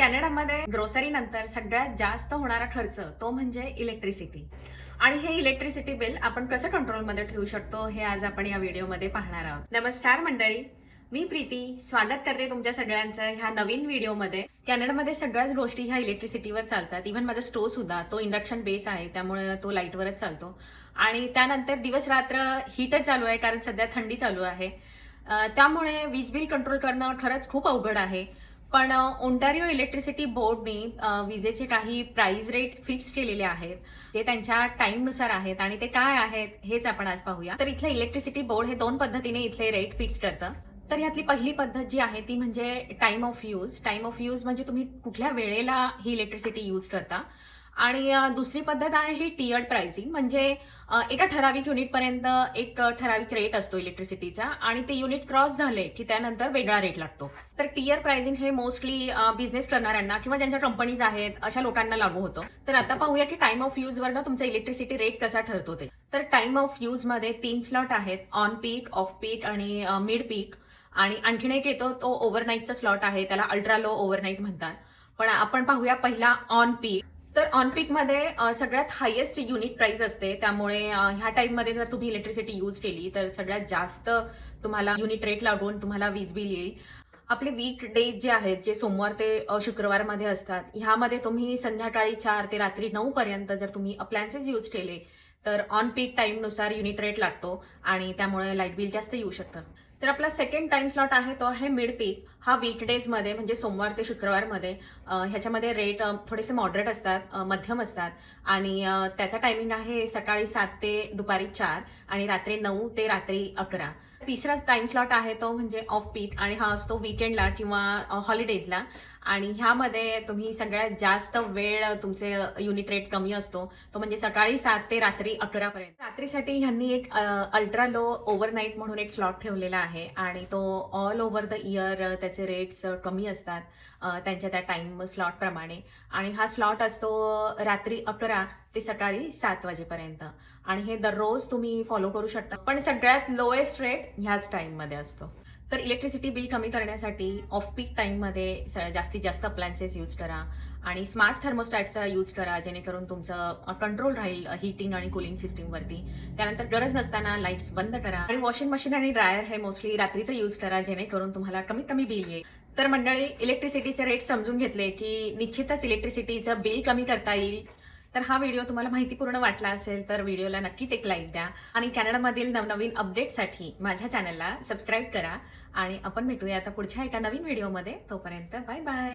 कॅनडामध्ये ग्रोसरी नंतर सगळ्यात जास्त होणारा खर्च तो म्हणजे इलेक्ट्रिसिटी. आणि हे इलेक्ट्रिसिटी बिल आपण कसं कंट्रोलमध्ये ठेवू शकतो हे आज आपण या व्हिडिओमध्ये पाहणार आहोत. नमस्कार मंडळी मी प्रीती. स्वागत करते तुमच्या सगळ्यांचं ह्या नवीन व्हिडिओमध्ये. कॅनडामध्ये सगळ्याच गोष्टी ह्या इलेक्ट्रिसिटीवर चालतात. इव्हन माझा स्टोव सुद्धा तो इंडक्शन बेस आहे त्यामुळे तो लाईटवरच चालतो. आणि त्यानंतर दिवस रात्र हीटर चालू आहे कारण सध्या थंडी चालू आहे. त्यामुळे वीज बिल कंट्रोल करणं खरंच खूप अवघड आहे. पण ओंटारिओ इलेक्ट्रिसिटी बोर्डने विजेचे काही प्राइस रेट फिक्स केलेले आहेत जे त्यांच्या टाईमनुसार आहेत आणि ते काय आहेत हेच आपण आज पाहूया. तर इथलं इलेक्ट्रिसिटी बोर्ड हे दोन पद्धतीने इथले रेट फिक्स करतं. तर यातली पहिली पद्धत जी आहे ती म्हणजे time of use time of use म्हणजे तुम्ही कुठल्या वेळेला ही इलेक्ट्रिसिटी यूज करता? आणि दुसरी पद्धत आहे ही टीयर्ड प्राइसिंग म्हणजे एका ठराविक युनिटपर्यंत एक ठराविक रेट असतो इलेक्ट्रिसिटीचा आणि ते युनिट क्रॉस झाले की त्यानंतर वेगळा रेट लागतो. तर टीयर प्राइसिंग हे मोस्टली बिझनेस करणाऱ्यांना किंवा ज्यांच्या कंपनीज आहेत अशा लोकांना लागू होतं. तर आता पाहूया की टाइम ऑफ यूजवरनं तुमचा इलेक्ट्रिसिटी रेट कसा ठरतो ते. तर टाइम ऑफ यूजमध्ये तीन स्लॉट आहेत ऑन पीक ऑफ पीक आणि मिड पीक आणि आणखीन एक येतो तो ओव्हरनाईटचा स्लॉट आहे त्याला अल्ट्रा लो ओव्हरनाईट म्हणतात. पण आपण पाहूया पहिला ऑन पीक तर ऑनपीकमध्ये सगळ्यात हायेस्ट युनिट प्राईज असते. त्यामुळे ह्या टाईममध्ये जर तुम्ही इलेक्ट्रिसिटी यूज केली तर सगळ्यात जास्त तुम्हाला युनिट रेट लागून तुम्हाला वीज बिल येईल. आपले वीक डेज जे आहेत जे सोमवार ते शुक्रवारमध्ये असतात ह्यामध्ये तुम्ही संध्याकाळी चार ते रात्री नऊ पर्यंत जर तुम्ही अप्लायन्सेस यूज केले तर ऑन पीक टाईमनुसार युनिट रेट लागतो आणि त्यामुळे लाइट बिल जास्त येऊ शकतं. तर आपला सेकंड टाइम स्लॉट आहे तो आहे मिड पीक हा वीकडेजमध्ये म्हणजे सोमवार ते शुक्रवारमध्ये ह्याच्यामध्ये रेट थोडेसे मॉडरेट असतात मध्यम असतात. आणि त्याचा टायमिंग आहे सकाळी सात ते दुपारी चार आणि रात्री नऊ ते रात्री अकरा. तिसरा टाइम स्लॉट आहे तो म्हणजे ऑफ पीक आणि हा असतो वीकेंडला किंवा हॉलिडेजला आणि ह्यामध्ये तुम्ही सगळ्यात जास्त वेळ तुमचे युनिट रेट कमी असतो. तो म्हणजे सकाळी सात ते रात्री अकरा पर्यंत. रात्रीसाठी ह्यांनी एक अल्ट्रा लो ओव्हरनाईट म्हणून एक स्लॉट ठेवलेला आहे. आणि तो ऑल ओव्हर द इयर त्याचे रेट्स कमी असतात त्यांच्या त्या टाइम स्लॉट प्रमाणे. आणि हा स्लॉट असतो रात्री अकरा ते सकाळी सात वाजेपर्यंत. आणि हे दररोज तुम्ही फॉलो करू शकता. पण सगळ्यात लोएस्ट रेट ह्याच टाइममध्ये असतो. तर इलेक्ट्रिसिटी बिल कमी करण्यासाठी ऑफ पीक टाईममध्ये स- जास्तीत जास्त अप्लायन्सेस यूज करा आणि स्मार्ट थर्मोस्टॅटचा यूज करा जेणेकरून तुमचं कंट्रोल राहील हिटिंग आणि कुलिंग सिस्टीमवरती त्यानंतर गरज नसताना लाईट्स बंद करा आणि वॉशिंग मशीन आणि ड्रायर हे मोस्टली रात्रीचं यूज करा जेणेकरून तुम्हाला कमीत कमी बिल येईल. तर मंडळी इलेक्ट्रिसिटीचे रेट समजून घेतले की निश्चितच इलेक्ट्रिसिटीचं बिल कमी करता येईल. तर हा व्हिडिओ तुम्हाला माहितीपूर्ण वाटला असेल तर व्हिडिओला नक्कीच एक लाईक द्या. आणि कॅनडामधील नवनवीन अपडेटसाठी माझ्या चॅनलला सबस्क्राईब करा. आणि आपण भेटूया आता पुढच्या एका नवीन व्हिडिओमध्ये तोपर्यंत बाय बाय